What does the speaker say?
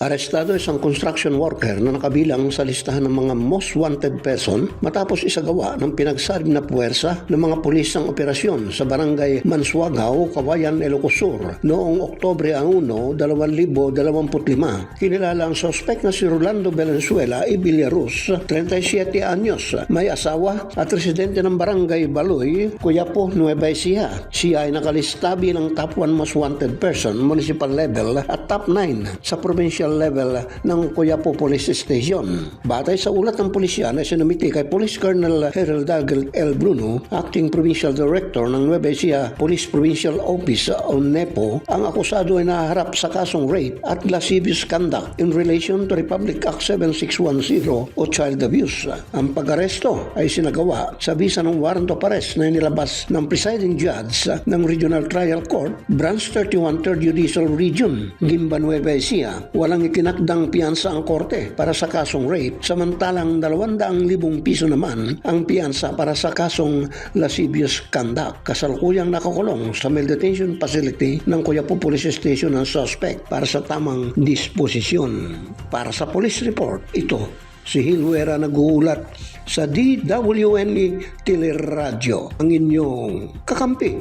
Arestado isang construction worker na nakabilang sa listahan ng mga most wanted person matapos isagawa ng pinagsarib na puwersa ng mga pulis ng operasyon sa barangay Mansuagaw, Kawayan, Ilocos Sur noong Oktobre 1, 2025. Kinilala ang sospek na si Rolando Valenzuela y Villarus, 37 anyos, may asawa at residente ng barangay Baloy, Cuyapo, Nueva Ecija. Siya ay nakalista bilang top 1 most wanted person, municipal level at top 9 sa provincial level ng Cuyapo Police Station. Batay sa ulat ng pulisya na sinumiti kay Police Colonel Harold Dagel L. Bruno, Acting Provincial Director ng Nueva Ecija Police Provincial Office o NEPO, ang akusado ay naharap sa kasong rape at lascivious conduct in relation to Republic Act 7610 o child abuse. Ang pag-aresto ay sinagawa sa bisa ng warrant of arrest na inilabas ng presiding judge ng Regional Trial Court, Branch 31 3rd Judicial Region, Gimba Nueva Ecija. Walang itinakdang piyansa ang korte para sa kasong rape, samantalang 200,000 piso naman ang piyansa para sa kasong lascivious conduct. Kasalukuyang nakakulong sa male detention facility ng Cuyapo Police Station ang suspect para sa tamang disposisyon. Para sa police report, ito si Hilwera nag-uulat sa DWNE Teleradyo, ang inyong kakampi